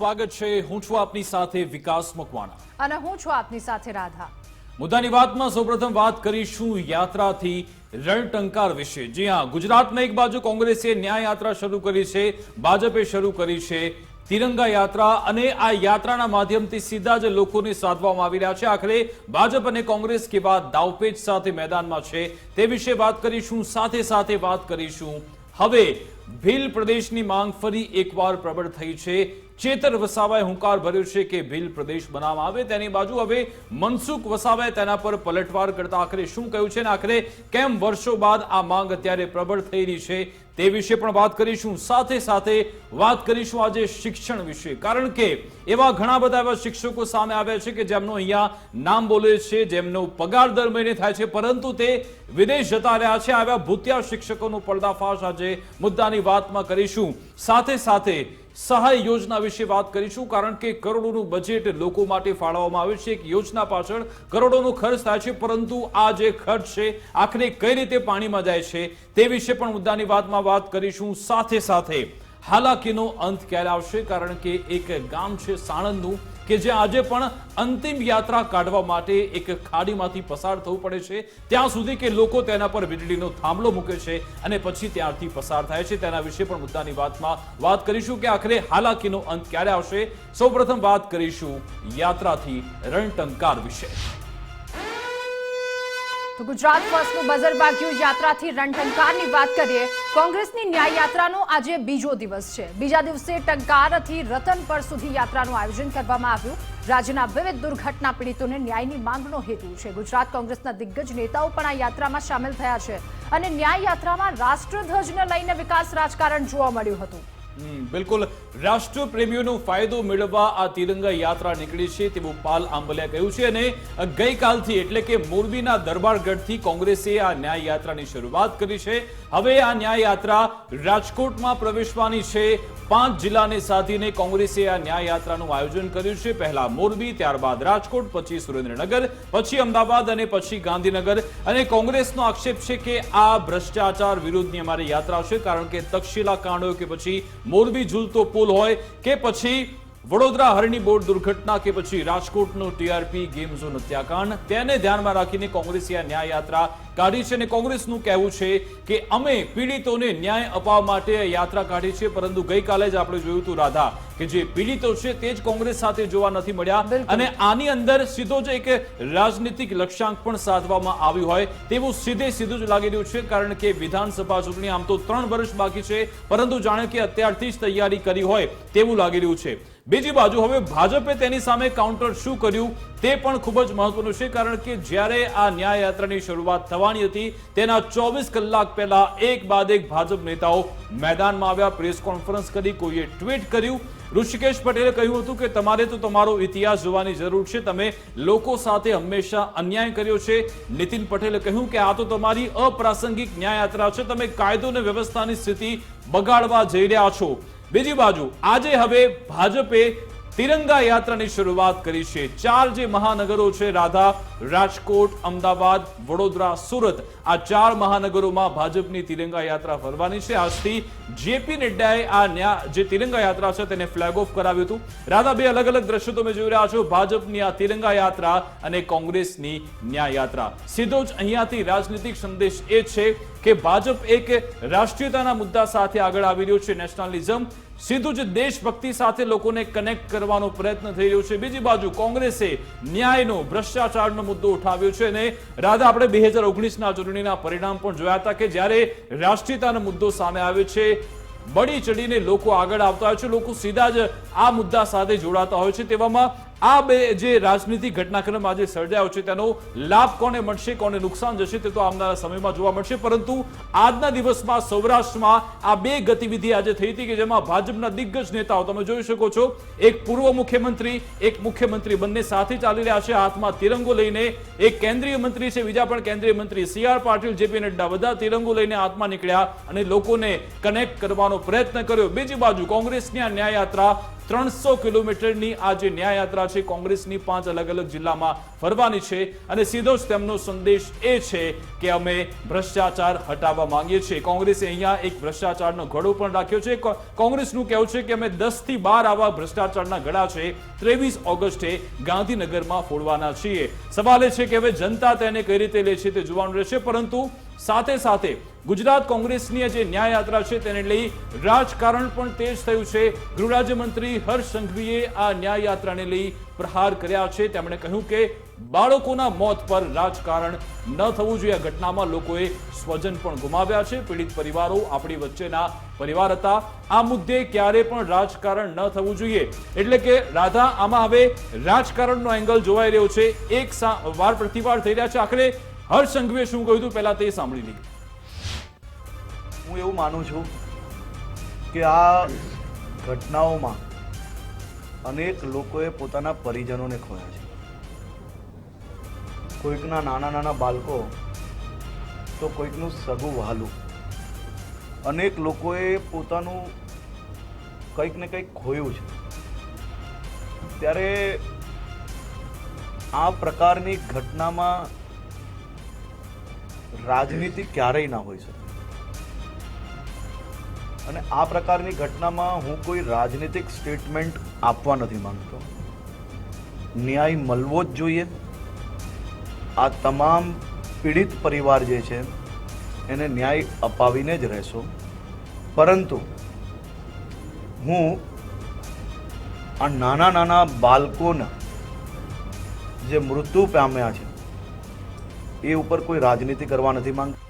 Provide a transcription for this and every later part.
સ્વાગત છે. હું છું આપની સાથે વિકાસ મકવાણા. અને હું છું આપની સાથે રાધા. મુદ્દાની વાતમાં સૌપ્રથમ વાત કરીશું યાત્રાથી રણટંકાર વિશે. જી હા ગુજરાતમાં એક બાજુ કોંગ્રેસે ન્યાય યાત્રા શરૂ કરી છે ભાજપે શરૂ કરી છે તિરંગા યાત્રા અને આ યાત્રાના માધ્યમથી સીધા જ લોકોને સાધવામાં આવી રહ્યા છે. આખરે ભાજપ અને કોંગ્રેસ કેવા દાવપેચ સાથે મેદાનમાં છે તે વિશે વાત કરીશું. સાથે સાથે વાત કરીશું. હવે ભીલ પ્રદેશની માંગ ફરી એકવાર પ્રબળ થઈ છે. ચેતર વસાવાએ હુંકાર ભર્યો છે કે ભીલ પ્રદેશ બનાવવામાં આવે તેની બાજુ હવે મનસુખ વસાવાએ તેના પર પલટવાર કરતા આખરે શું કહ્યું છે ને આખરે કેમ વર્ષો બાદ આ માંગ અત્યારે પ્રબળ થઈ રહી છે તે વિશે પણ વાત કરીશું. સાથે સાથે વાત કરીશું આજે શિક્ષણ વિશે. કારણ કે એવા ઘણા બધા એવા શિક્ષકો સામે આવ્યા છે કે જેમનો અહીંયા નામ બોલે છે, જેમનો પગાર દર મહિને થાય છે, પરંતુ તે વિદેશ જતા રહ્યા છે. આવ્યા ભૂતિયા શિક્ષકોનો પર્દાફાશ આજે મુદ્દાની વાતમાં કરીશું. સાથે સાથે સહાય યોજના વિશે વાત કરીશું, કારણ કે કરોડોનું બજેટ લોકો માટે ફાળવવામાં આવે છે. એક યોજના પાછળ કરોડોનો ખર્ચ થાય છે, પરંતુ આ જે ખર્ચ છે આખરે કઈ રીતે પાણીમાં જાય છે, તે વિશે પણ મુદ્દાની વાતમાં વાત કરીશું સાથે સાથે. હાલાકીનો અંત ક્યારે આવશે? કારણ કે એક ગામ છે સાણંદનું કે જે આજે પણ અંતિમ યાત્રા કાઢવા માટે એક ખાડીમાંથી પસાર થવું પડે છે. ત્યાં સુધી કે લોકો તેના પર વીજળીનો થાંભલો મૂકે છે અને પછી ત્યારથી પસાર થાય છે. તેના વિશે પણ મુદ્દાની વાતમાં વાત કરીશું કે આખરે હાલાકીનો અંત ક્યારે આવશે. સૌપ્રથમ વાત કરીશું યાત્રાથી રણટંકાર વિશે. તો ગુજરાત ફર્સ્ટનું બઝર વાગ્યું યાત્રાથી રણટંકારની વાત કરીએ, કોંગ્રેસની ન્યાય યાત્રાનો આજે બીજો દિવસ છે. બીજા દિવસે ટંકારથી રતનપર સુધી યાત્રાનું આયોજન કરવામાં આવ્યું. રાજ્યના વિવિધ દુર્ઘટના પીડિતોને ન્યાયની માંગનો હેતુ છે. ગુજરાત કોંગ્રેસના દિગ્ગજ નેતાઓ પણ આ યાત્રામાં સામેલ થયા છે અને ન્યાય યાત્રામાં રાષ્ટ્રધ્વજને લઈને વિકાસ રાજકારણ જોવા મળ્યું હતું. બિલકુલ. રાષ્ટ્રપ્રેમીઓનો ફાયદો મેળવવા આ તિરંગા યાત્રા નીકળી છે તેવું પાલ આંબલિયા કહ્યું છે અને ગઈકાલથી એટલે કે મોરબીના દરબારગઢથી કોંગ્રેસે આ ન્યાય યાત્રાની શરૂઆત કરી છે. હવે આ ન્યાય યાત્રા રાજકોટમાં પ્રવેશવાની છે. પાંચ જિલ્લાને સાધીને કોંગ્રેસે આ ન્યાય યાત્રાનું આયોજન કર્યું છે. પહેલા મોરબી, ત્યારબાદ રાજકોટ, પછી સુરેન્દ્રનગર, પછી અમદાવાદ અને પછી ગાંધીનગર. અને કોંગ્રેસનો આક્ષેપ છે કે આ ભ્રષ્ટાચાર વિરુદ્ધની અમારી યાત્રા છે, કારણ કે તક્ષશિલા કાંડો કે પછી મોરબી ઝૂલતો પુલ હોય કે પછી વડોદરા હરણી બોટ દુર્ઘટના કે પછી રાજકોટનો ટીઆરપી ગેમ ઝોન હત્યાકાંડ તેને ધ્યાનમાં રાખીને કોંગ્રેસે આ ન્યાય યાત્રા કાઢી છે અને કોંગ્રેસનું કહેવું છે કે અમે પીડિતોને ન્યાય અપાવવા માટે યાત્રા કાઢી છે પરંતુ ગઈકાલે જ આપણે જોયું હતું રાધા કે જે પીડિતો છે તે જ કોંગ્રેસ સાથે જોવા નથી મળ્યા. અને આની અંદર સીધો જ એક રાજનીતિક લક્ષ્યાંક પણ સાધવામાં આવ્યું હોય તેવું સીધે સીધું જ લાગી રહ્યું છે કારણ કે વિધાનસભા ચૂંટણી આમ તો ત્રણ વર્ષ બાકી છે પરંતુ જાણે કે અત્યારથી જ તૈયારી કરી હોય તેવું લાગી રહ્યું છે. બીજી બાજુ હવે ભાજપે તેની સામે કાઉન્ટર શું કર્યું તે પણ ખૂબ જ મહત્વનું છે, કારણ કે જ્યારે આ ન્યાય યાત્રાની શરૂઆત થવાની હતી, તેના ચોવીસ કલાક પહેલા એક બાદ એક ભાજપ નેતાઓ મેદાનમાં આવ્યા, પ્રેસ કોન્ફરન્સ કરી, કોઈએ ટ્વીટ કર્યું. ઋષિકેશ પટેલે કહ્યું હતું કે, તમારે તો તમારો ઇતિહાસ જોવાની જરૂર છે, તમે લોકો સાથે હંમેશા અન્યાય કર્યો છે. નીતિન પટેલે કહ્યું કે, આ તો તમારી અપ્રાસંગિક ન્યાય યાત્રા છે, તમે કાયદો અને વ્યવસ્થાની સ્થિતિ બગાડવા જઈ રહ્યા છો. બીજી બાજુ, આજે હવે ભાજપે તિરંગા યાત્રાની શરૂઆત કરી છે. ચાર જે મહાનગરો છે, રાધા રાજકોટ, અમદાવાદ, વડોદરા, સુરત આ ચાર મહાનગરોમાં ભાજપની તિરંગા યાત્રા ફરવાની છે. આજથી જેપી નડ્ડાએ આ જે તિરંગા યાત્રા છે તેને ફ્લેગ ઓફ કરાવ્યું હતું. રાધા, બે અલગ અલગ દ્રશ્યો તમે જોઈ રહ્યા છો. ભાજપની આ તિરંગા યાત્રા અને કોંગ્રેસની ન્યાય યાત્રા. સીધો જ અહીંયાથી રાજનીતિક સંદેશ એ છે કે ભાજપ એક રાષ્ટ્રીયતાના મુદ્દા સાથે આગળ આવી રહ્યું છે નેશનલિઝમ સીધું જ દેશભક્તિ સાથે લોકોને કનેક્ટ કરવાનો પ્રયત્ન થઈ રહ્યો છે. બીજી બાજુ કોંગ્રેસે ન્યાયનો, ભ્રષ્ટાચારનો મુદ્દો ઉઠાવ્યો છે અને રાધા, આપણે બે હજાર ઓગણીસના ચૂંટણીના પરિણામ પણ જોયા હતા કે જ્યારે રાષ્ટ્રીયતાનો મુદ્દો સામે આવ્યો છે, બળી ચડીને લોકો આગળ આવતા હોય છે, લોકો સીધા જ આ મુદ્દા સાથે જોડાતા હોય છે, તેવામાં આ બે જે રાજનીતિક ઘટનાક્રમ આજે સર્જાયો છે, તેનો લાભ કોને મળશે, કોને નુકસાન જશે, તે તો આવનારા સમયમાં જોવા મળશે. પરંતુ આજના દિવસમાં સૌરાષ્ટ્રમાં આ બે ગતિવિધિ આજે થઈ હતી કે જેમાં ભાજપના દિગ્ગજ નેતાઓ, તમે જોઈ શકો છો, એક પૂર્વ મુખ્યમંત્રી, એક મુખ્યમંત્રી બંને સાથે ચાલી રહ્યા છે, હાથમાં તિરંગો લઈને. એક કેન્દ્રીય મંત્રી છે, બીજા પણ કેન્દ્રીય મંત્રી C R Patil JP Nadda, બધા તિરંગો લઈને હાથમાં નીકળ્યા અને લોકોને કનેક્ટ કરવાનો પ્રયત્ન કર્યો. બીજી બાજુ કોંગ્રેસની આ ન્યાય યાત્રા ત્રણસો કિલોમીટરની આ જે ન્યાય યાત્રા છે, કોંગ્રેસની પાંચ અલગ અલગ જિલ્લામાં ફરવાની છે અને સીધો જ તેમનો સંદેશ એ છે કે અમે ભ્રષ્ટાચાર હટાવવા માંગીએ છીએ. કોંગ્રેસે અહીંયા એક ભ્રષ્ટાચારનો ઘડો પણ રાખ્યો છે. કોંગ્રેસનું કહેવું છે કે અમે દસથી બાર આવા ભ્રષ્ટાચારના ઘડા છે, ત્રેવીસ ઓગસ્ટે ગાંધીનગરમાં ફોડવાના છીએ. સવાલ એ છે કે હવે જનતા તેને કઈ રીતે લે છે તે જોવાનું રહેશે, પરંતુ સાથે સાથે ગુજરાત કોંગ્રેસની જે ન્યાય યાત્રા છે તેને લઈ રાજકારણ પણ તેજ થયું છે. ગૃહ રાજ્યમંત્રી હર્ષ સંઘવીએ આ ન્યાય યાત્રાને લઈ પ્રહાર કર્યા છે. તેમણે કહ્યું કે બાળકોના મોત પર રાજકારણ ન થવું જોઈએ. આ ઘટનામાં લોકોએ સ્વજન પણ ગુમાવ્યા છે. પીડિત પરિવારો આપણી વચ્ચેના પરિવાર હતા. આ મુદ્દે ક્યારે પણ રાજકારણ ન થવું જોઈએ. એટલે કે રાધા, આમાં હવે રાજકારણનો એંગલ જોવાઈ રહ્યો છે. એક વાર પ્રતિવાર થઈ રહ્યા છે. આખરે હર્ષ સંઘવીએ શું કહ્યું હતું? પહેલા તે સાંભળી લઈએ હું એવું માનું છું કે આ ઘટનાઓમાં અનેક લોકોએ પોતાના પરિજનોને ખોયા છે. કોઈકના નાના નાના બાળકો, તો કોઈકનું સગું વહાલું. અનેક લોકોએ પોતાનું કંઈક ને કંઈક ખોયું છે. ત્યારે આ પ્રકારની ઘટનામાં રાજનીતિ ક્યારેય ના હોઈ શકે. અને આ પ્રકારની ઘટનામાં હું કોઈ રાજનીતિક સ્ટેટમેન્ટ આપવા નથી માંગતો. ન્યાય મળવો જ જોઈએ. આ તમામ પીડિત પરિવાર જે છે, એને ન્યાય અપાવીને જ રહેશો. પરંતુ હું આ નાના નાના બાળકોના જે મૃત્યુ પામ્યા છે એ ઉપર કોઈ રાજનીતિ કરવા નથી માંગતો?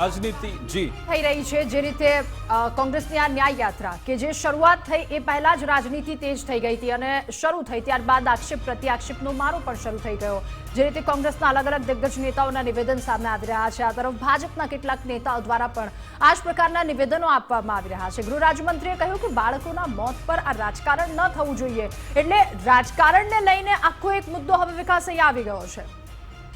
રાજનીતિ જી. થઈ રહી છે જે રીતે કોંગ્રેસની આ ન્યાય યાત્રા કે જે શરૂઆત થઈ એ પહેલા જ રાજનીતિ તેજ થઈ ગઈ હતી અને શરૂ થઈ ત્યારબાદ આક્ષેપ પ્રત્યાક્ષેપનો મારો પણ શરૂ થઈ ગયો. જે રીતે કોંગ્રેસના અલગ અલગ દિગ્ગજ નેતાઓના નિવેદન સામે આવી રહ્યા છે, આ તરફ ભાજપના કેટલાક નેતાઓ દ્વારા પણ આ જ પ્રકારના નિવેદનો આપવામાં આવી રહ્યા છે. ગૃહ રાજ્યમંત્રીએ કહ્યું કે બાળકોના મોત પર આ રાજકારણ ન થવું જોઈએ, એટલે રાજકારણને લઈને આખો એક મુદ્દો હવે વિકાસ અહીંયા આવી ગયો છે.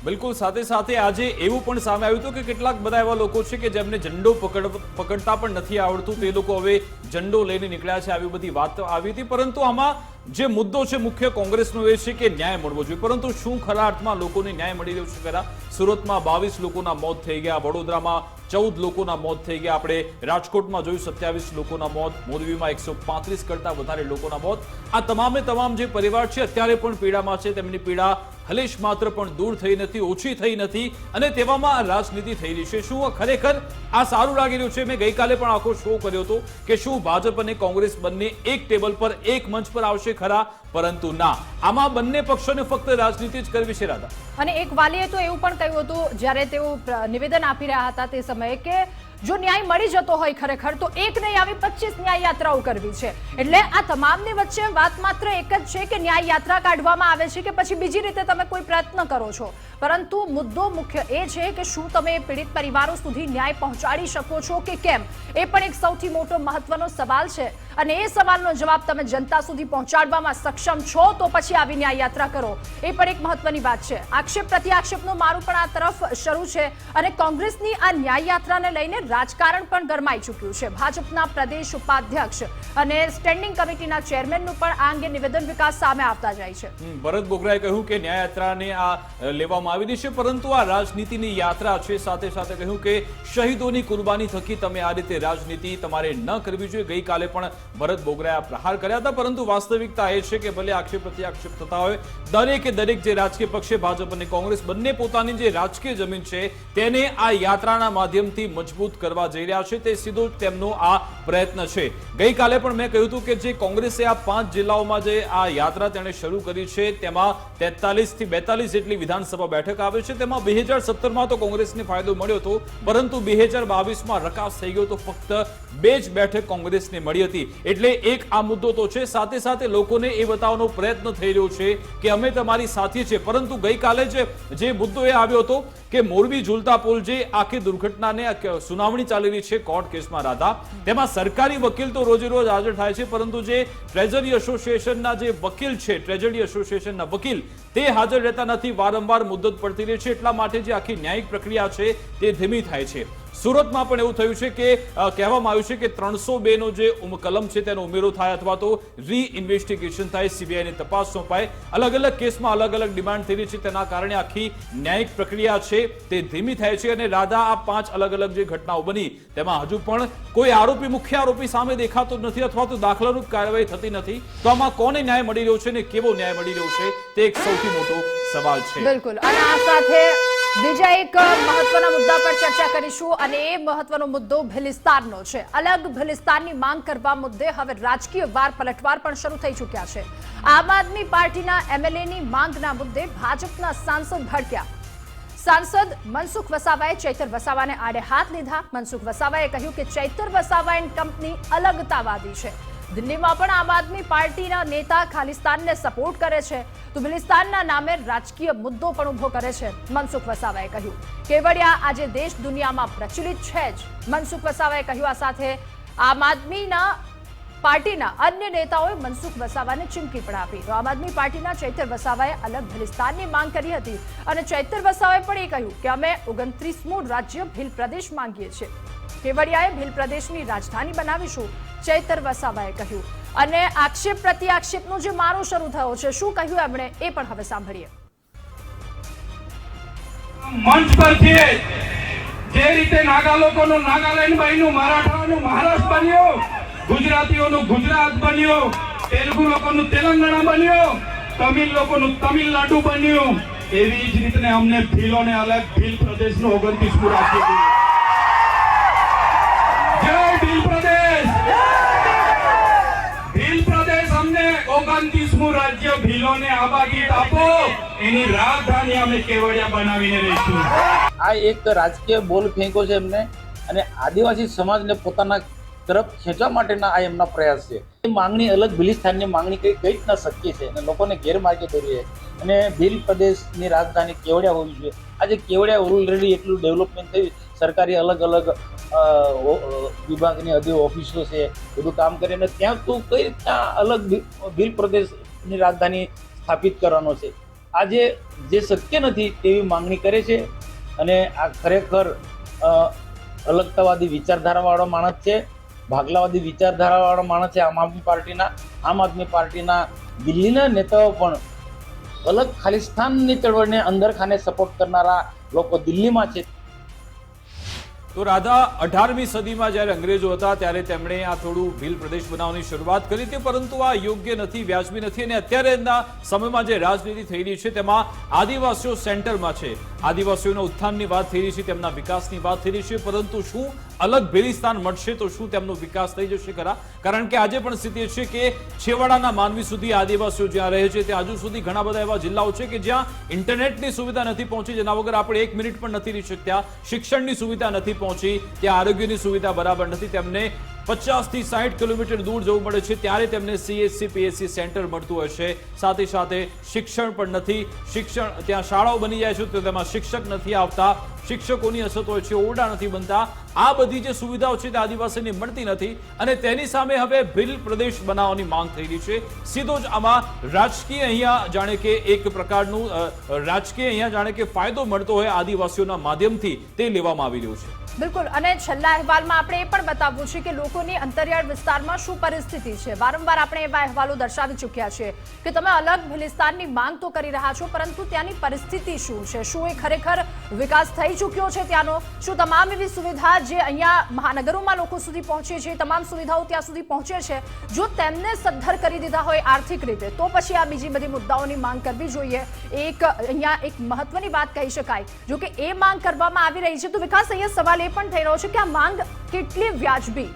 બિલકુલ, સાથે સાથે આજે એવું પણ સામે આવ્યું હતું કે કેટલાક બધા એવા લોકો છે કે જેમને ઝંડો પકડ, પકડતા પણ નથી આવડતું. તે લોકો હવે ઝંડો લઈને નીકળ્યા છે, આવી બધી વાત આવી હતી. પરંતુ આમાં જે મુદ્દો છે, મુખ્ય કોંગ્રેસનો એ છે કે ન્યાય મળવો જોઈએ. પરંતુ શું ખરા અર્થમાં લોકોને ન્યાય મળી રહ્યો છે? ખરા? સુરતમાં બાવીસ લોકોના મોત થઈ ગયા. વડોદરામાં ચૌદ લોકોના મોત થઈ ગયા. આપણે રાજકોટમાં જોયું, સત્યાવીસ લોકોના મોત. મોરબીમાં એકસો પાંત્રીસ કરતા વધારે લોકોના મોત. આ તમામે તમામ જે પરિવાર છે, અત્યારે પણ પીડામાં છે. તેમની પીડા હલેશ માત્ર પણ દૂર થઈ નથી, ઓછી થઈ નથી અને તેવામાં રાજનીતિ થઈ રહી છે. શું ખરેખર આ સારું લાગી રહ્યું છે? મેં ગઈકાલે પણ આખો શો કર્યો હતો કે શું ભાજપ અને કોંગ્રેસ બંને એક ટેબલ પર, એક મંચ પર આવશે ખરા? પરંતુ ના. આમાં બંને પક્ષોને ફક્ત રાજનીતિ જ કરવી છે, રાધા. અને એક વાલીએ તો એવું પણ કહ્યું હતું, જ્યારે તેઓ નિવેદન આપી રહ્યા હતા તે સમયે કે જો ન્યાય મળી જતો હોય ખરેખર, તો એક નહીં આવી, પચીસ ન્યાય યાત્રાઓ કરવી છે. એટલે આ તમામની વચ્ચે વાત માત્ર એક જ છે કે ન્યાય યાત્રા કાઢવામાં આવે છે કે પછી બીજી રીતે તમે કોઈ પ્રયત્ન કરો છો. પરંતુ મુદ્દો મુખ્ય એ છે કે શું તમે પીડિત પરિવારો સુધી ન્યાય પહોંચાડી શકો છો કે કેમ? એ પણ એક સૌથી મોટો મહત્વનો સવાલ છે. અને એ સવાલનો જવાબ તમે જનતા સુધી પહોંચાડવામાં સક્ષમ છો તો પછી આવી ન્યાય યાત્રા કરો. એ પણ એક મહત્વની વાત છે. આક્ષેપ પ્રત્યાક્ષેપનું મારું પણ આ તરફ શરૂ છે. અને કોંગ્રેસની આ ન્યાય યાત્રાને લઈને રાજકારણ પણ ગરમાઈ ચૂક્યું છે. ભાજપના પ્રદેશ ઉપાધ્યક્ષ અને સ્ટેન્ડિંગ કમિટીના ચેરમેનનું પણ આ અંગે નિવેદન વિકાસ સામે આવતા જાય છે. ભરત બોગરાએ કહ્યું કે ન્યાયયાત્રાને આ લેવામાં આવી રહી છે, પરંતુ આ રાજનીતિની યાત્રા છે. સાથે સાથે કહ્યું કે શહીદોની કુરબાની થકી તમે આ રીતે રાજનીતિ તમારે ન કરવી જોઈએ. ગઈકાલે પણ ભરત બોગરાએ પ્રહાર કર્યા હતા, પરંતુ વાસ્તવિકતા એ છે કે ભલે આક્ષેપ પ્રત્યાક્ષેપ થતા હોય, દરેકે દરેક જે રાજકીય પક્ષે ભાજપ અને કોંગ્રેસ બંને પોતાની જે રાજકીય જમીન છે, તેને આ યાત્રાના માધ્યમથી મજબૂત કરવા જઈ રહ્યા છે, તે સીધો તેમનો આ પ્રયત્ન છે. ગઈકાલે પણ મેં કહ્યું હતું કે જે કોંગ્રેસે આ પાંચ જિલ્લાઓમાં જે આ યાત્રા તેણે શરૂ કરી છે, તેમાં તેતાલીસથી બેતાલીસ જેટલી વિધાનસભા બેઠક આવે છે. તેમાં બે હજાર તો કોંગ્રેસને ફાયદો મળ્યો હતો, પરંતુ બે હજાર બાવીસમાં રકાસ થઈ ગયો તો ફક્ત બે જ બેઠક કોંગ્રેસને મળી હતી. એટલે એક આ મુદ્દો તો છે, સાથે સાથે લોકોને એ બતાવવાનો પ્રયત્ન થઈ રહ્યો છે કે અમે તમારી સાથે છે. પરંતુ ગઈકાલે જે મુદ્દો એ આવ્યો હતો કે મોરબી ઝુલતા પુલ જે આખી દુર્ઘટનાને ક- સુનાવણી ચાલી છે કોર્ટ કેસમાં રાધા. તેમાં સરકારી વકીલ તો રોજે રોજ હાજર થાય છે, પરંતુ જે ટ્રેઝરી એસોસિએશનના જે વકીલ છે ટ્રેઝરી એસોસિએશનના વકીલ, તે હાજર રહેતા નથી, વારંવાર મુદ્દત પડતી રહે છે. એટલા માટે જે આખી ન્યાયિક પ્રક્રિયા છે, તે ધીમી થાય છે. સુરતમાં પણ એવું થયું છે કે કહેવામાં આવ્યું છે કે ત્રણસો બે નો જે કલમ છે તેનો ઉમેરો થાય અથવા તો રી ઇન્વેસ્ટિગેશન થાય, સીબીઆઈની તપાસ સોંપાય. અલગ અલગ કેસમાં અલગ અલગ ડિમાન્ડ થઈ રહી છે, તેના કારણે આખી ન્યાયિક પ્રક્રિયા છે તે ધીમી થાય છે અને રાધા, આ પાંચ અલગ અલગ જે ઘટનાઓ બની, તેમાં હજુ પણ કોઈ આરોપી, મુખ્ય આરોપી સામે દેખાતો નથી અથવા તો દાખલારૂપ કાર્યવાહી થતી નથી. તો આમાં કોને ન્યાય મળી રહ્યો છે અને કેવો ન્યાય મળી રહ્યો છે તે એક સૌથી મોટો સવાલ છે. બિલકુલ. અને આ સાથે બીજા એક મહત્વના મુદ્દા પર ચર્ચા કરીશું અને એ મહત્વનો મુદ્દો ભિલિસ્તાનનો છે. અલગ ભિલિસ્તાનની માંગ કરવા મુદ્દે હવે રાજકીય વાર પલટવાર પણ શરૂ થઈ ચૂક્યા છે. આમ આદમી પાર્ટીના એમએલએની માંગના મુદ્દે ભાજપના સાંસદ ભડક્યા. સાંસદ મનસુખ વસાવાએ ચૈતર વસાવાને આડે હાથ લીધા. મનસુખ વસાવાએ કહ્યું કે ચૈતર વસાવા એન્ડ કંપની અલગતાવાદી છે. દિલ્હીમાં પણ આમ આદમી પાર્ટીના નેતા ખાલિસ્તાનને સપોર્ટ કરે છે. તો બિલિસ્તાનના નામે રાજકીય મુદ્દો પણ ઊભો કરે છે, મનસુખ વસાવાએ કહ્યું. કેવડિયા આજે દેશ દુનિયામાં પ્રચલિત છે જ. મનસુખ વસાવાએ કહ્યું આ સાથે આમ આદમીના પાર્ટીના અન્ય નેતાઓએ મનસુખ વસાવાને ચીમકી પણ આપી. તો આમ આદમી પાર્ટીના ચૈતર વસાવાએ અલગ ભિલિસ્તાનની માંગ કરી હતી. અને ચૈતર વસાવાએ પણ એ કહ્યું કે અમે ઓગણત્રીસમું રાજ્ય ભીલ પ્રદેશ માંગીએ છીએ. કેવડિયાએ ભીલ પ્રદેશની રાજધાની બનાવીશું, ચૈતર વસાવાએ કહ્યું. અને આક્ષેપ પ્રતિ આક્ષેપનો જે મારો શરૂ થયો છે, શું કહ્યું એમણે એ પણ હવે સાંભળીએ. મંચ પરથી જે રીતે નાગા લોકોનું નાગાલેન્ડ બન્યું, મરાઠાઓનું મહારાષ્ટ્ર બન્યું, ગુજરાતીઓનું ગુજરાત બન્યું, તેલુગુ લોકોનું તેલંગાણા બન્યું, તમિલ લોકોનું તમિલનાડુ બન્યું, એવી જ રીતે અમને ભીલોને અલગ ભીલ પ્રદેશનું ઓગણત્રીસમું રાજ્ય ભીલોને આબાગીત આપો. એની રાજધાની અમે કેવડિયા બનાવીને રહીશું. આ એક રાજકીય બોલ ફેંકો છે એમને અને આદિવાસી સમાજને પોતાના તરફ ખેંચવા માટેના આ એમના પ્રયાસ છે. એ માંગણી અલગ ભીલિસ્તાનની માંગણી કઈ કઈ રીતના શક્ય છે અને લોકોને ગેરમાર્ગે દોરી અને ભીલ પ્રદેશની રાજધાની કેવડિયા હોવી જોઈએ. આજે કેવડિયા ઓલરેડી એટલું ડેવલપમેન્ટ થયું. સરકારી અલગ અલગ વિભાગની અધિ ઓફિસો છે, બધું કામ કરે અને ત્યાં તું કઈ રીતના અલગ ભીલ પ્રદેશની રાજધાની સ્થાપિત કરવાનો છે. આજે જે શક્ય નથી તેવી માંગણી કરે છે અને આ ખરેખર અલગતાવાદી વિચારધારાવાળો માણસ છે, ભાગલાવાદી વિચારધારાવાળો માણસ છે, આમ આદમી પાર્ટીના, આમ આદમી પાર્ટીના દિલ્હીના નેતાઓ પણ અલગ ખાલિસ્તાનની ચળવળને અંદર ખાને સપોર્ટ કરનારા લોકો દિલ્હીમાં છે. તો રાધા, અઢારમી સદીમાં જ્યારે અંગ્રેજો હતા ત્યારે તેમણે આ થોડું ભીલ પ્રદેશ બનાવવાની શરૂઆત કરી હતી, પરંતુ આ યોગ્ય નથી, વ્યાજબી નથી અને અત્યારેના સમયમાં જે રાજનીતિ થઈ રહી છે તેમાં આદિવાસીઓ સેન્ટરમાં છે. આદિવાસીઓના ઉત્થાનની વાત થઈ રહી છે, તેમના વિકાસની વાત થઈ રહી છે, પરંતુ શું અલગ ભેલિસ્તાન મળશે તો શું તેમનો વિકાસ થઈ જશે ખરા? કારણ કે આજે પણ સ્થિતિ છે કે છેવાડાના માનવી સુધી આદિવાસીઓ જ્યાં રહે છે ત્યાં હજુ સુધી ઘણા બધા એવા જિલ્લાઓ છે કે જ્યાં ઇન્ટરનેટની સુવિધા નથી પહોંચી, જેના વગર આપણે એક મિનિટ પણ નથી રહી શકતા શિક્ષણની સુવિધા નથી પહોંચી, ત્યાં આરોગ્યની સુવિધા બરાબર નથી. તેમને પચાસથી સાઠ કિલોમીટર દૂર જવું પડે છે, ત્યારે તેમને સીએસસી પીએસસી સેન્ટર મળતું હશે સાથે સાથે શિક્ષણ પણ નથી. શિક્ષણ, ત્યાં શાળાઓ બની જાય છે, તો તેમાં શિક્ષક નથી આવતા. શિક્ષકોની અછત હોય છે, ઓરડા નથી બનતા. આ બધી જે સુવિધાઓ છે તે આદિવાસીને મળતી નથી અને તેની સામે હવે ભીલ પ્રદેશ બનાવવાની માંગ થઈ રહી છે. સીધો જ આમાં રાજકીય અહીંયા જાણે કે એક પ્રકારનું રાજકીય અહીંયા જાણે કે ફાયદો મળતો હોય આદિવાસીઓના માધ્યમથી તે લેવામાં આવી રહ્યું છે. બિલકુલ. અને છેલ્લા અહેવાલમાં આપણે એ પણ બતાવવું છે કે લોકોની અંતરિયાળ વિસ્તારમાં શું પરિસ્થિતિ છે? વારંવાર આપણે એવા અહેવાલો દર્શાવી ચૂક્યા છે કે તમે અલગ ભિલિસ્તાનની માંગ તો કરી રહ્યા છો, પરંતુ ત્યાંની પરિસ્થિતિ શું છે? શું એ ખરેખર વિકાસ થઈ ચૂક્યો છે ત્યાંનો. શું તમામ એવી સુવિધા જે અહીંયા મહાનગરોમાં લોકો સુધી પહોંચે છે તમામ સુવિધાઓ ત્યાં સુધી પહોંચે છે? જો તેમને સદ્ધર કરી દીધા હોય આર્થિક રીતે, તો પછી આ બીજી બધી મુદ્દાઓની માંગ કરવી જોઈએ. એક અહીંયા એક મહત્વની વાત કહી શકાય. જો કે એ માંગ કરવામાં આવી રહી છે, તો વિકાસ અહીંયા સવાલ એ પણ થઈ રહ્યો છે કે આ માંગ કેટલી વ્યાજબી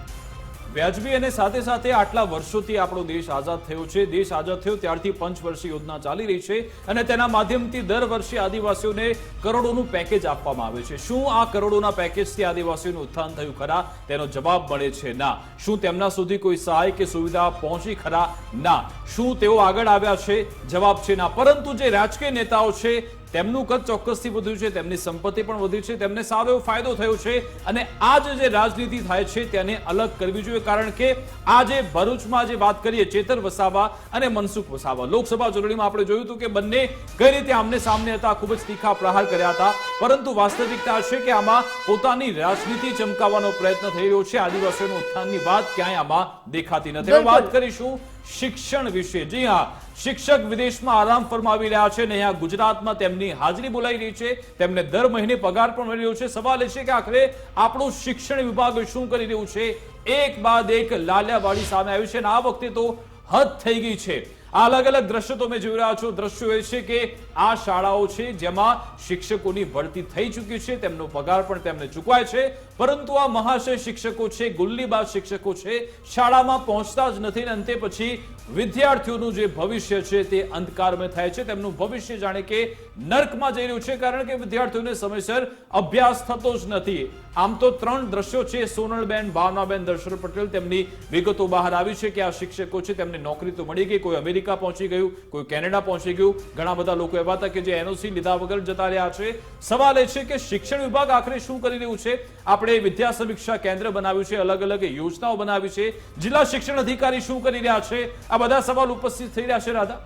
વ્યાજબી અને સાથે સાથે આટલા વર્ષોથી આપણો દેશ આઝાદ થયો છે. દેશ આઝાદ થયો ત્યારથી પંચવર્ષીય યોજના ચાલી રહી છે અને તેના માધ્યમથી દર વર્ષે આદિવાસીઓને કરોડોનું પેકેજ આપવામાં આવે છે. શું આ કરોડોના પેકેજથી આદિવાસીઓનું ઉત્થાન થયું ખરા? તેનો જવાબ મળે છે ના. શું તેમના સુધી કોઈ સહાય કે સુવિધા પહોંચી ખરા? ના. શું તેઓ આગળ આવ્યા છે? જવાબ છે ના. પરંતુ જે રાજકીય નેતાઓ છે તેમનું કદ ચોક્કસથી વધ્યું છે તેમની સંપત્તિ પણ વધી છે તેમને સારો એવો ફાયદો થયો છે અને આ જે રાજનીતિ થાય છે તેને અલગ કરવી જોઈએ કારણ કે આજે ભરૂચમાં જે વાત કરીએ ચેતર વસાવા અને મનસુખ વસાવા. લોકસભા ચૂંટણીમાં આપણે જોયું હતું કે બંને કઈ રીતે આમને સામને હતા ખૂબ જ તીખા પ્રહાર કર્યા હતા પરંતુ વાસ્તવિકતા છે કે આમાં પોતાની રાજનીતિ ચમકાવવાનો પ્રયત્ન થઈ રહ્યો છે. આદિવાસીઓના ઉત્થાનની વાત ક્યાંય આમાં દેખાતી નથી. વાત કરીશું શિક્ષણ વિશે. જી હા, શિક્ષક વિદેશમાં આરામ ફરમાવી રહ્યા છે અને અહીંયા ગુજરાતમાં તેમની હાજરી બોલાઈ રહી છે. તેમને દર મહિને પગાર પણ મળી રહ્યો છે. સવાલ એ છે કે આખરે આપણું શિક્ષણ વિભાગ શું કરી રહ્યું છે? એક બાદ એક લાલિયાવાડી સામે આવ્યું છે અને આ વખતે તો હદ થઈ ગઈ છે. અલગ અલગ દ્રશ્યો તો મેં જોઈ રહ્યા છો. દ્રશ્યો એ છે કે આ શાળાઓ છે જેમાં શિક્ષકોની ભરતી થઈ ચૂકી છે. તેમનો પગાર પણ તેમને ચૂકવાય છે. પરંતુ આ મહાશય શિક્ષકો છે ગુલ્લીબાજ શિક્ષકો છે, શાળામાં પહોંચતા જ નથી અને અંતે પછી વિદ્યાર્થીઓનું જે ભવિષ્ય છે તે અંધકારમય થાય છે. તેમનું ભવિષ્ય જાણે કે નર્કમાં જઈ રહ્યું છે, કારણ કે વિદ્યાર્થીઓને સમયસર અભ્યાસ થતો જ નથી. આમ તો ત્રણ દ્રશ્યો છે. સોનલબેન, ભાવનાબેન દર્શન પટેલ તેમની વિગતો બહાર આવી છે કે આ શિક્ષકો છે, તેમને નોકરી તો મળી ગઈ, કોઈ અમેરિકા પહોંચી ગયું, કોઈ કેનેડા પહોંચી ગયું. ઘણા બધા લોકો એવા હતા કે જે એનઓસી લીધા વગર જતા રહ્યા છે. સવાલ એ છે કે શિક્ષણ વિભાગ આખરે શું કરી રહ્યું છે? આપણે વિદ્યા સમીક્ષા કેન્દ્ર બનાવ્યું છે, અલગ અલગ યોજનાઓ બનાવી છે. જિલ્લા શિક્ષણ અધિકારી શું કરી રહ્યા છે? આ બધા સવાલ ઉપસ્થિત થઈ રહ્યા છે, રાધા.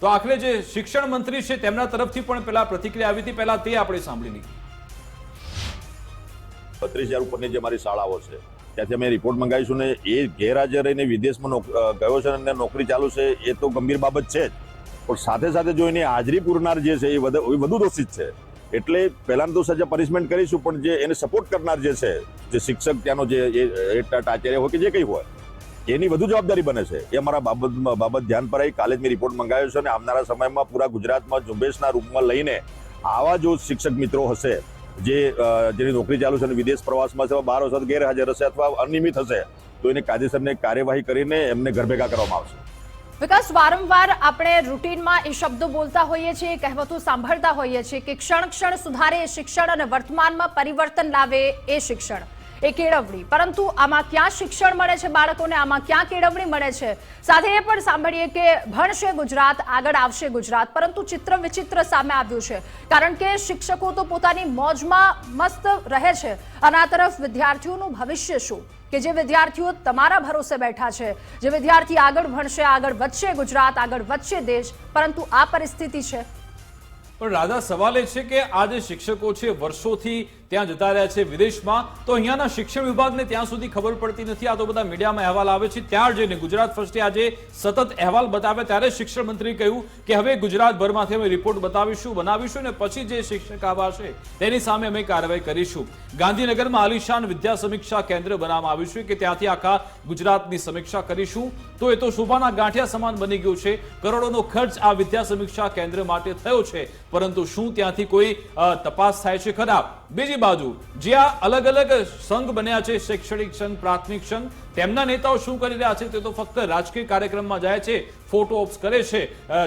તો આખરે જે શિક્ષણ મંત્રી છે, તેમના તરફથી પણ પેલા પ્રતિક્રિયા આવી હતી. પહેલા તે આપણે સાંભળી લીધી. બત્રીસ હજાર ઉપરની જે મારી શાળાઓ છે, ત્યાંથી અમે રિપોર્ટ મંગાવીશું ને એ ગેરહાજર રહીને વિદેશમાં ગયો છે અને નોકરી ચાલુ છે, એ તો ગંભીર બાબત છે જ. પણ સાથે સાથે જો એની હાજરી પૂરનાર જે છે એ વધુ દોષિત છે. એટલે પહેલાં તો સજા પનિશમેન્ટ કરીશું, પણ જે એને સપોર્ટ કરનાર જે છે, જે શિક્ષક ત્યાંનો જે આચાર્ય હોય કે જે કંઈ હોય, એની વધુ જવાબદારી બને છે. એ અમારા બાબત બાબત ધ્યાન પર આવી કાલે જ મેં રિપોર્ટ મંગાવ્યો છે અને આવનારા સમયમાં પૂરા ગુજરાતમાં ઝુંબેશના રૂપમાં લઈને આવા જો શિક્ષક મિત્રો હશે, જે જેની નોકરી ચાલુ છે અને વિદેશ પ્રવાસમાં છે, બહાર હશે ગેરહાજર હશે અથવા અનિયમિત હશે, તો એને કાયદેસરને કાર્યવાહી કરીને એમને ઘર ભેગા કરવામાં આવશે. વિકાસ વારંવાર આપણે રૂટીનમાં એ શબ્દો બોલતા હોઈએ છીએ કહેવતો સાંભળતા હોઈએ છીએ કે ક્ષણ ક્ષણ સુધારે એ શિક્ષણ અને વર્તમાનમાં પરિવર્તન લાવે એ શિક્ષણ. એ કેળવણી. પરંતુ આમાં ક્યાં શિક્ષણ મળે છે બાળકોને? આમાં ક્યાં કેળવણી મળે છે? સાથે એ પણ સાંભળીએ કે ભણશે ગુજરાત, આગળ આવશે ગુજરાત. પરંતુ ચિત્ર વિચિત્ર સામે આવ્યું છે. કારણ કે શિક્ષકો તો પોતાની મોજમાં મસ્ત રહે છે. અને તરફ વિદ્યાર્થીઓનું ભવિષ્ય શું? કે જે વિદ્યાર્થીઓ તમારા ભરોસે બેઠા છે, જે વિદ્યાર્થી આગળ ભણશે, આગળ વધશે ગુજરાત, આગળ વધશે દેશ, પરંતુ આ પરિસ્થિતિ છે? પણ રાધા સવાલ એ છે કે આ જે શિક્ષકો છે, વર્ષોથી ત્યાં જતા રહ્યા છે વિદેશમાં. તો અહીંયાના શિક્ષણ વિભાગને ત્યાં સુધી ખબર પડતી નથી. આ તો બધા મીડિયામાં અહેવાલ આવે છે. ત્યાં જઈને ગુજરાત ફર્સ્ટે આજે સતત અહેવાલ બતાવ્યા. ત્યારે શિક્ષણ મંત્રીએ કહ્યું કે હવે ગુજરાતભરમાંથી અમે રિપોર્ટ બતાવીશું, બનાવીશું અને પછી જે શિક્ષક આવા છે તેની સામે અમે કાર્યવાહી કરીશું. ગાંધીનગરમાં આલિશાન વિદ્યા સમીક્ષા કેન્દ્ર બનાવવામાં આવ્યું છે કે ત્યાંથી આખા ગુજરાતની સમીક્ષા કરીશું. તો એ તો શોભાના ગાંઠિયા સમાન બની ગયું છે. કરોડોનો ખર્ચ આ વિદ્યા સમીક્ષા કેન્દ્ર માટે થયો છે. પરંતુ શું ત્યાંથી કોઈ તપાસ થાય છે? ખરા બીજી બાજુ, જે આ અલગ અલગ સંઘ બન્યા છે, શૈક્ષણિક સંઘ, પ્રાથમિક સંઘ, તેમના નેતાઓ શું કરી રહ્યા છે તે તો ફક્ત રાજકીય કાર્યક્રમમાં જાય છે ફોટો ઓપ્સ કરે છે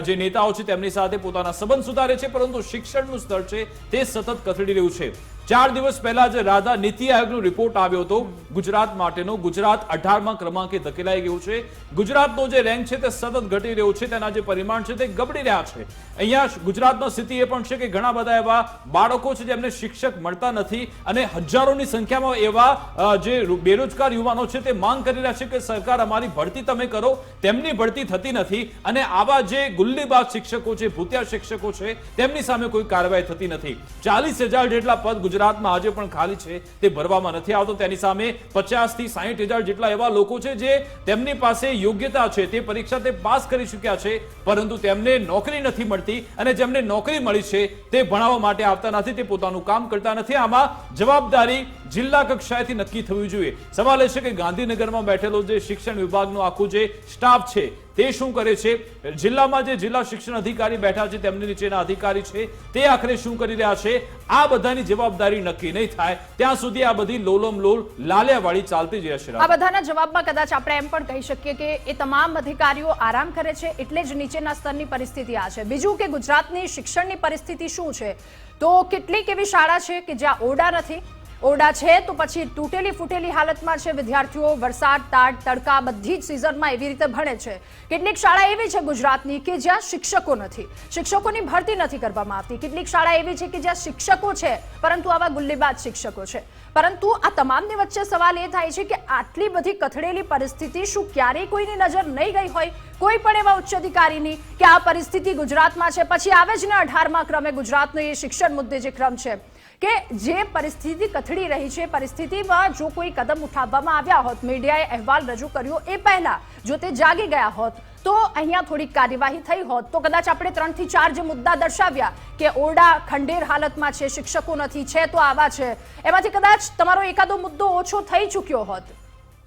જે નેતાઓ છે તેમની સાથે પોતાના સંબંધ સુધારે છે, પરંતુ શિક્ષણનું સ્તર છે તે સતત કથળી રહ્યું છે. ચાર દિવસ પહેલા જે રાધા નીતિ આયોગનો રિપોર્ટ આવ્યો હતો. ગુજરાત માટેનો. ગુજરાત અઢારમાં ક્રમાંકે ધકેલાઈ ગયું છે. ગુજરાતનો જે રેન્ક છે તે સતત ઘટી રહ્યો છે. તેના જે પરિમાણ છે તે ગબડી રહ્યા છે. અહીંયા ગુજરાતમાં સ્થિતિ એ પણ છે કે ઘણા બધા એવા બાળકો છે જેમને શિક્ષક મળતા નથી અને હજારોની સંખ્યામાં એવા જે બેરોજગાર યુવાનો છે તે માંગ કરી રહ્યા છે કે સરકાર અમારી ભરતી તમે કરો. તેમની ભરતી થતી નથી અને આવા જે ગુલ્લીબાજ શિક્ષકો છે, ભૂતિયા શિક્ષકો છે, તેમની સામે કોઈ કાર્યવાહી થતી નથી. ચાલીસ હજાર જેટલા પદ ગુજરાતમાં આજે પણ ખાલી છે, તે ભરવામાં નથી આવતો. તેની સામે પચાસથી સાહીઠ હજાર જેટલા એવા લોકો છે જે તેમની પાસે યોગ્યતા છે, તે પરીક્ષા તે પાસ કરી ચૂક્યા છે, પરંતુ તેમને નોકરી નથી મળતી અને જેમને નોકરી મળી છે, તે ભણાવવા માટે આવતા નથી, તે પોતાનું કામ કરતા નથી. આમાં જવાબદારી જિલ્લા કક્ષાએથી નક્કી થવું જોઈએ. સવાલ એ છે કે ગાંધીનગરમાં બેઠેલો જે શિક્ષણ વિભાગનો આખું જે સ્ટાફ છે, તે શું કરે છે? જિલ્લામાં જે જિલ્લા શિક્ષણ અધિકારી બેઠા છે, તેમની નીચેના અધિકારી છે, તે આખરે શું કરી રહ્યા છે? આ બધાની જવાબદારી નક્કી નહીં થાય. ત્યાં સુધી આ બધી લોલમ લોલ લાલિયાવાળી ચાલતી જ રહેશે. આ બધાના જવાબમાં કદાચ આપણે એમ પણ કહી શકીએ કે એ તમામ અધિકારીઓ આરામ કરે છે, એટલે જ નીચેના સ્તરની પરિસ્થિતિ આ છે. બીજું કે ગુજરાતની શિક્ષણની પરિસ્થિતિ શું છે? તો કેટલીક એવી શાળા છે કે જ્યાં ઓરડા નથી ઓરડા છે તો પછી તૂટેલી ફૂટેલી હાલતમાં છે વિદ્યાર્થીઓ. વરસાદ તાટ તડકા બધી જ સિઝનમાં એવી રીતે ભણે છે. કેટલીક શાળા એવી છે ગુજરાતની કે જ્યાં શિક્ષકો નથી. શિક્ષકોની ભરતી નથી કરવામાં આવતી. કેટલીક શાળા એવી છે કે જ્યાં શિક્ષકો છે, પરંતુ આવા ગુલ્લીબાજ શિક્ષકો છે. પરંતુ આ તમામની વચ્ચે સવાલ એ થાય છે કે આટલી બધી કથળેલી પરિસ્થિતિ શું ક્યારેય કોઈની નજર નહીં ગઈ હોય? કોઈ પણ એવા ઉચ્ચ અધિકારીની કે આ પરિસ્થિતિ ગુજરાતમાં છે. પછી આવે જ ને અઢારમા ક્રમે ગુજરાતનો એ શિક્ષણ મુદ્દે જે ક્રમ છે. કે જે પરિસ્થિતિ કથળી રહી છે પરિસ્થિતિમાં જો કોઈ કદમ ઉઠાવવામાં આવ્યા હોત મીડિયાએ અહેવાલ રજૂ કર્યો એ પહેલા જો તે જાગી ગયા હોત તો અહીંયા થોડીક કાર્યવાહી થઈ હોત. તો કદાચ આપણે ત્રણથી ચાર જે મુદ્દા દર્શાવ્યા કે ઓરડા ખંડેર હાલતમાં છે શિક્ષકો નથી છે તો આવા છે. એમાંથી કદાચ તમારો એકાદો મુદ્દો ઓછો થઈ ચૂક્યો હોત.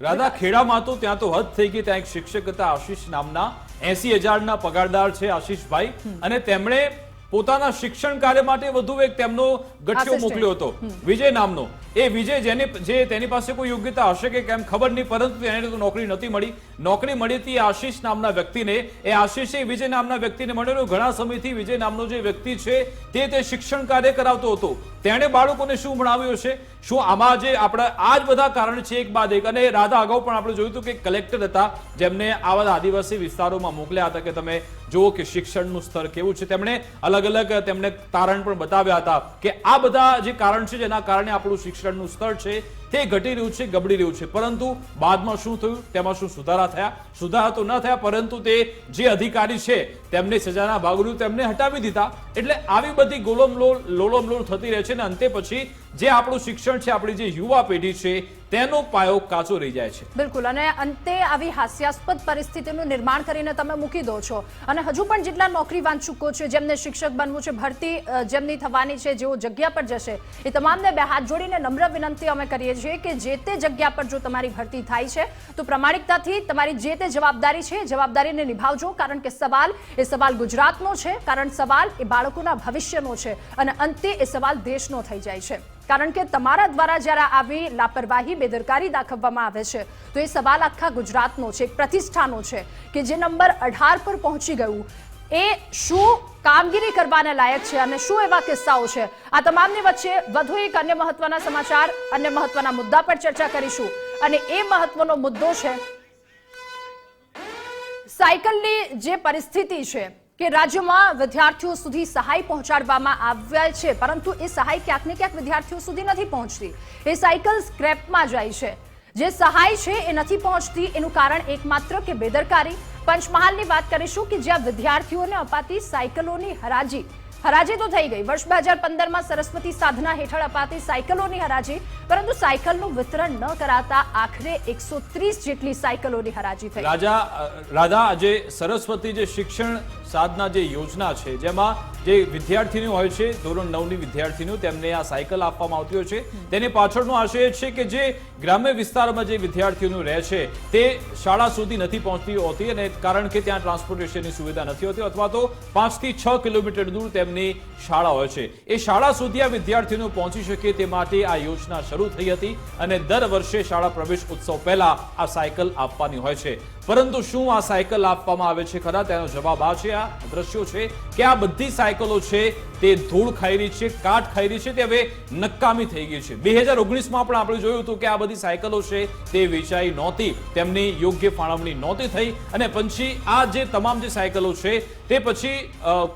રાધા ખેડામાં તો ત્યાં તો હદ થઈ ગઈ ત્યાં એક શિક્ષક હતા આશીષ નામના. એસી હજારના પગારદાર છે આશીષભાઈ. અને તેમણે પોતાના શિક્ષણ કાર્ય માટે વધુ એક તેમનો ગઠિયો મોકલ્યો હતો. વિજય નામનો. એ વિજય જેને જે તેની પાસે કોઈ યોગ્યતા હશે કે કેમ, ખબર નહીં, પરંતુ એને તો નોકરી નથી મળી. નોકરી મળી હતી આશીષ નામના વ્યક્તિને. એ આશીષે વિજય નામના વ્યક્તિને મળેલો. ઘણા સમયથી વિજય નામનો જે વ્યક્તિ છે, તે તે શિક્ષણ કાર્ય કરાવતો હતો. તેણે બાળકોને શું ભણાવ્યું છે શું આમાં જે આપણે, આ જ બધા કારણ છે એક બાદ એક. અને રાધા અગાઉ પણ આપણે જોયું હતું કે કલેક્ટર હતા, જેમને આવા આદિવાસી વિસ્તારોમાં મોકલ્યા હતા કે તમે જુઓ કે શિક્ષણનું સ્તર કેવું છે. તેમણે અલગ અલગ, તેમણે તારણ પણ બતાવ્યા હતા કે આ બધા જે કારણ છે, જેના કારણે આપણું શિક્ષણનું સ્તર છે, તે ઘટી રહ્યું છે, ગબડી રહ્યું છે. પરંતુ બાદમાં શું થયું? તેમાં શું સુધારા થયા? સુધારા તો ન થયા, પરંતુ તે જે અધિકારી છે, તેમને સજાના ભાગરૂપ તેમને હટાવી દીધા. એટલે આવી બધી ગોલમલોલ લોલમલોલ થતી રહે છે અને અંતે પછી જે આપણું શિક્ષણ છે, આપણી જે યુવા પેઢી છે તેનો પાયો કાચો રહી જાય છે. બિલકુલ, અને અંતે આવી હાસ્યાસ્પદ પરિસ્થિતિનું નિર્માણ કરીને તમે મૂકી દો છો. અને હજુ પણ જેટલા નોકરી વાંચુકો છે, જેમને શિક્ષક બનવું છે, ભરતી જેમની થવાની છે, જેઓ જગ્યા પર જશે, એ તમામને બે હાથ જોડીને નમ્ર વિનંતી અમે કરીએ છીએ કે જે તે જગ્યા પર જો તમારી ભરતી થાય છે, તો પ્રામાણિકતાથી તમારી જે તે જવાબદારી છે જવાબદારીને નિભાવજો, કારણ કે સવાલ એ સવાલ ગુજરાતનો છે, કારણ સવાલ એ બાળકોના ભવિષ્યનો છે, અને અંતે એ સવાલ દેશનો થઈ જાય છે. કારણ કે તમારા દ્વારા જ્યારે આવી લાપરવાહી, બેદરકારી દાખવવામાં આવે છે, તો એ સવાલ આખા ગુજરાતનો છે, એક પ્રતિષ્ઠાનો છે કે જે નંબર અઢાર પર પહોંચી ગયું. એ શું કામગીરી કરવાને લાયક છે અને શું એવા કિસ્સાઓ છે? આ તમામની વચ્ચે વધુ એક અન્ય મહત્વના સમાચાર, અન્ય મહત્વના મુદ્દા પર ચર્ચા કરીશું. અને એ મહત્વનો મુદ્દો છે, સાયકલની જે પરિસ્થિતિ છે કે રાજ્યમાં વિદ્યાર્થીઓ સુધી સહાય પહોંચાડવામાં આવ્યા છે, પરંતુ એ સહાય ક્યાંક ને ક્યાંક વિદ્યાર્થીઓ સુધી નથી પહોંચતી. એ સાયકલ સ્ક્રેપમાં જાય છે. જે સહાય છે એ નથી પહોંચતી, એનું કારણ એકમાત્ર કે બેદરકારી. પંચમહાલની વાત કરીશું કે જ્યાં વિદ્યાર્થીઓને અપાતી સાયકલોની હરાજી હરાજી તો થઈ ગઈ. વર્ષ બે હજાર પંદરમાં સરસ્વતી સાધના હેઠળ અપાતી સાયકલોની હરાજી, પરંતુ સાયકલનું વિતરણ ન કરાતા આખરે એકસો જેટલી સાયકલોની હરાજી થઈ. રાજા રાધા આજે સરસ્વતી જે શિક્ષણ સાધના જે યોજના છે, જેમાં જે વિદ્યાર્થીનીઓ હોય છે, ધોરણ નવની વિદ્યાર્થીનું તેમને આ સાયકલ આપવામાં આવતી હોય છે. તેની પાછળનો આશય છે કે જે ગ્રામ્ય વિસ્તારમાં જે વિદ્યાર્થીઓનું રહે છે, તે શાળા સુધી નથી પહોંચતી હોતી અને કારણ કે ત્યાં ટ્રાન્સપોર્ટેશનની સુવિધા નથી હોતી, અથવા તો પાંચથી છ કિલોમીટર દૂર તેમની શાળા શાળાઓ છે. એ શાળા સુધી આ વિદ્યાર્થીઓ પહોંચી શકે તે માટે આ યોજના શરૂ થઈ હતી અને દર વર્ષે શાળા પ્રવેશ ઉત્સવ પહેલા આ સાયકલ આપવાની હોય છે. પરંતુ શું આ સાયકલ આપવામાં આવે છે ખરા? તેનો જવાબ આ છે, આ દ્રશ્યો છે કે આ બધી સાયકલો છે તે ધૂળ ખાઈ રહી છે, કાટ ખાઈ રહી છે, તે હવે નકામી થઈ ગઈ છે. બે હજાર ઓગણીસમાં પણ આપણે જોયું હતું કે આ બધી સાયકલો છે તે વેચાઈ નહોતી, તેમની યોગ્ય ફાળવણી નહોતી થઈ અને પછી આ જે તમામ જે સાયકલો છે તે પછી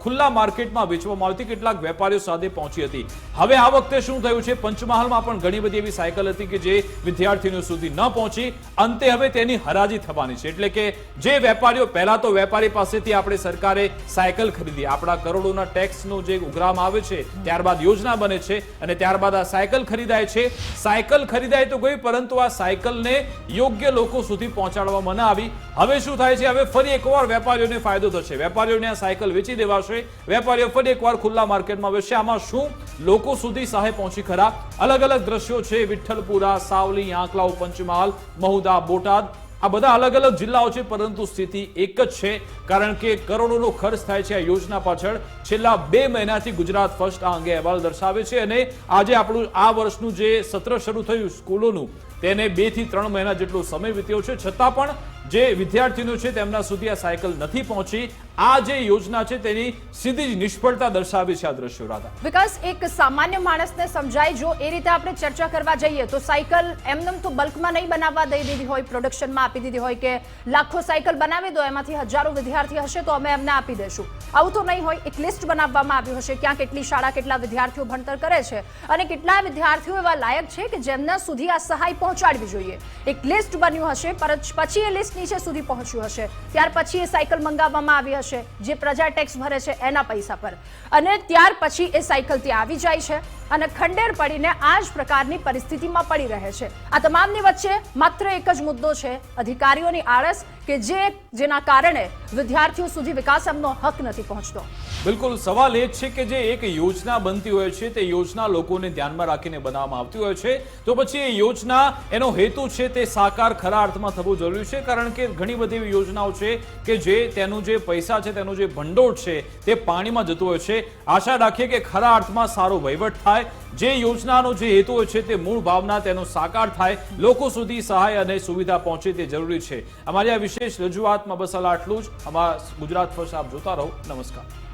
ખુલ્લા માર્કેટમાં વેચવામાં આવતી કેટલાક વેપારીઓ સાથે પહોંચી હતી. હવે આ વખતે શું થયું છે? પંચમહાલમાં પણ ઘણી બધી એવી સાયકલ હતી કે જે વિદ્યાર્થીઓ સુધી ન પહોંચી, અંતે હવે તેની હરાજી થવાની છે. એટલે કે જે વેપારીઓ, પહેલા તો વેપારી પાસેથી આપણે સરકારે સાયકલ ખરીદી. આપણા કરોડોના ટેક્સનો જે ઉઘરામ આવે છે, ત્યારબાદ યોજના બને છે અને ત્યારબાદ આ સાયકલ ખરીદાય છે. સાયકલ ખરીદાય તો ગઈ, પરંતુ આ સાયકલને યોગ્ય લોકો સુધી પહોંચાડવામાં ન આવી હવે શું થાય છે? હવે ફરી એકવાર વેપારીઓને ફાયદો થશે. વેપારીઓને આ સાયકલ વેચી દેવાશે. વેપારીઓ ફરી એકવાર ખુલ્લા માર્કેટમાં વેચશે આમાં શું? લોકો સુધી સહાય પહોંચી ખરા? અલગ અલગ દ્રશ્યો છે. વિઠ્ઠલપુરા, સાવલી, આંકલાવ, પંચમહાલ, મહુદા, બોટાદ. આ બધા અલગ અલગ જિલ્લાઓ છે, પરંતુ સ્થિતિ એક જ છે, કારણ કે કરોડોનો ખર્ચ થાય છે આ યોજના પાછળ. છેલ્લા બે મહિનાથી ગુજરાત ફર્સ્ટ આ અંગે અહેવાલ દર્શાવે છે અને આજે આપણું આ વર્ષનું જે સત્ર શરૂ થયું સ્કૂલોનું, તેને બેથી ત્રણ મહિના જેટલો સમય વીત્યો છે. છતાં પણ જે વિદ્યાર્થીઓ છે, તેમના સુધી આ સાયકલ નથી પહોંચી. આ જે યોજના છે તેની સીધી જ નિષ્ફળતા દર્શાવી છે આ દ્રશ્યો રાધા. વિકાસ, એક સામાન્ય માણસને સમજાય, જો એ રીતે આપણે ચર્ચા કરવા જઈએ, તો સાયકલ એમનેમ તો બલ્કમાં નહીં બનાવવા દઈ દીધી હોય, પ્રોડક્શનમાં આપી દીધી હોય કે લાખો સાયકલ બનાવી દો, એમાંથી હજારો વિદ્યાર્થી હશે તો અમે એમને આપી દઈશું આવું તો નહીં હોય, એક લિસ્ટ બનાવવામાં આવ્યું હશે, ક્યાં કેટલી શાળા, કેટલા વિદ્યાર્થીઓ ભણતર કરે છે અને કેટલા વિદ્યાર્થીઓ એવા લાયક છે કે જેમના સુધી આ સહાય પહોંચાડવી જોઈએ. એક લિસ્ટ બન્યું હશે પછી એ લિસ્ટ નીચે સુધી પહોંચ્યું હશે. ત્યાર પછી એ સાયકલ મંગાવવામાં આવી હશે. જે પ્રજા ટેક્સ ભરે છે એના પૈસા પર. અને ત્યાર પછી એ સાયકલ ત્યાં આવી જાય છે. અને ખંડેર પડીને આ જ પ્રકારની પરિસ્થિતિમાં પડી રહે છે. આ તમામની વચ્ચે માત્ર એક જ મુદ્દો છે, અધિકારીઓની આળસ કે જે જેના કારણે વિદ્યાર્થીઓ સુધી વિકાસ એમનો હક નથી પહોંચતો. બિલકુલ, સવાલ એ છે કે જે એક યોજના બનતી હોય છે, તે યોજના લોકોને ધ્યાનમાં રાખીને બનાવવામાં આવતી હોય છે. તો પછી એ યોજના એનો હેતુ છે તે સાકાર ખરા અર્થમાં થવું જરૂરી છે? કારણ કે ઘણી બધી એવી યોજનાઓ છે કે જે તેનું જે પૈસા છે, તેનું જે ભંડોળ છે, તે પાણીમાં જતું હોય છે. આશા રાખીએ કે ખરા અર્થમાં સારો વહીવટ થાય. જે યોજનાનો જે હેતુ હોય છે તે મૂળ ભાવના તેનો સાકાર થાય. લોકો સુધી સહાય અને સુવિધા પહોંચે તે જરૂરી છે. અમારી આ વિશેષ રજૂઆતમાં બસ આટલું જ. અમારા ગુજરાત ફર્સ્ટ આપ જોતા રહો. નમસ્કાર.